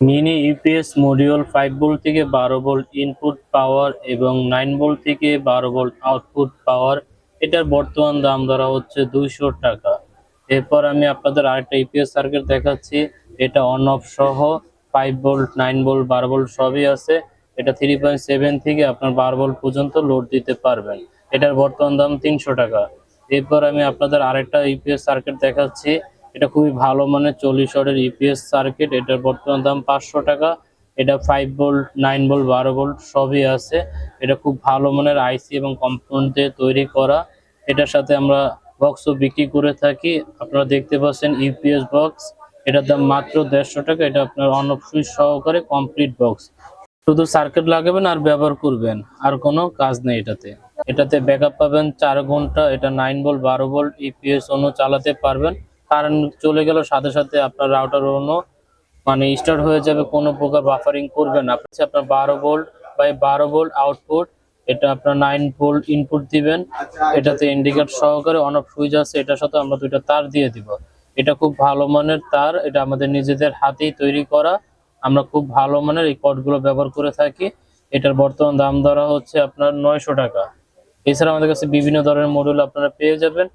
Mini UPS module five volt থেকে বারো volt input পাওয়ার এবং নাইন ভোল্ট থেকে বারো ভোল্ট আউটপুট পাওয়ার এটার বর্তমান দাম ধরা হচ্ছে দুইশো টাকা। এরপর আমি আপনাদের আরেকটা ইউপিএস সার্কিট দেখাচ্ছি। এটা অন অফ সহ ফাইভ ভোল্ট নাইন ভোল্ট বারো ভোল্ট সবই আছে। এটা থ্রি পয়েন্ট সেভেন থেকে আপনার বারো ভোল্ট পর্যন্ত লোড দিতে পারবেন। এটার বর্তমান দাম তিনশো টাকা। এরপর আমি আপনাদের আরেকটা ইউপিএস সার্কিট দেখাচ্ছি। এটা খুবই ভালো মানের চল্লিশ ওয়াটের ইপিএস সার্কিট এটার বর্তমান দাম পাঁচশো টাকা। এটা ফাইভ ভোল্ট নাইন ভোল্ট বারো ভোল্ট সবই আছে। এটা খুব ভালো মানের আইসি এবং কম্পাউন্ড দিয়ে তৈরি করা। এটার সাথে আমরা বক্সও বিক্রি করে থাকি। আপনারা দেখতে পাচ্ছেন ইউপিএস বক্স এটার দাম মাত্র দেড়শো টাকা। এটা আপনার অন অফ সুইচ সহকারে কমপ্লিট বক্স শুধু সার্কিট লাগাবেন আর ব্যবহার করবেন। আর কোনো কাজ নেই এটাতে। এটাতে ব্যাকআপ পাবেন চার ঘণ্টা। এটা নাইন ভোল্ট বারো ভোল্ট ইপিএস অন্য চালাতে পারবেন। কারেন্ট চলে গেল সাথে সাথে আপনার রাউটার অন্য মানে স্টার্ট হয়ে যাবে কোনো প্রকার বাফারিং করবে না। আপনার বারো ভোল্ট বাই বারো ভোল্ট আউটপুট এটা আপনার নাইন ভোল্ট ইনপুট দিবেন। এটাতে ইন্ডিকেট সহকারে অন অফ সুইচ আছে, এটার সাথে আমরা দুইটা তার দিয়ে দিব। এটা খুব ভালো মানের তার, এটা আমাদের নিজেদের হাতেই তৈরি করা। আমরা খুব ভালো মানের এই কটগুলো ব্যবহার করে থাকি। এটার বর্তমান দাম ধরা হচ্ছে আপনার নয়শো টাকা। এছাড়া আমাদের কাছে বিভিন্ন ধরনের মডিউল আপনারা পেয়ে যাবেন।